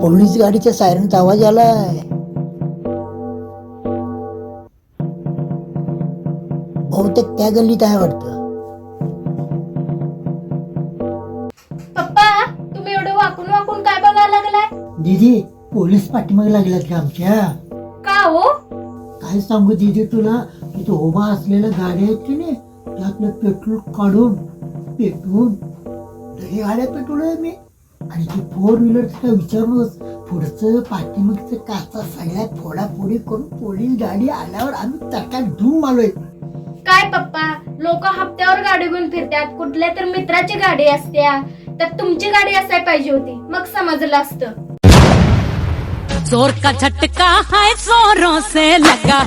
Police गाडीच्या सायरनचा आवाज आलाय. बहुतेक त्या गल्लीत आहे वाटतं. पप्पा तुम्ही एवढं वाकून वाकून काय बघायला लागलाय? दीदी पोलीस पाठीमागे लागल्यात का आमच्या? का हो? काय सांगू दीदी तुला? तिथे उभा असलेल्या गाड्या आहेत की नाही? त्यातलं पेट्रोल काढून पेटवून लई गाड्या पेटवलंय मी. आणि ते फोर व्हीलर काय विचारूनच पुढचं पाठीमागचं काचा सगळ्या फोडाफोडी करून पोलीस गाडी आल्यावर आम्ही तडका धूम आलोय काय पप्पा? लोक हप्त्यावर गाडी घेऊन फिरतात. कुठल्या तर मित्राची गाडी असत्या तर तुमची गाडी असाय पाहिजे होती. मग समजलं असतं. जोर का झटका है जोरों से लगा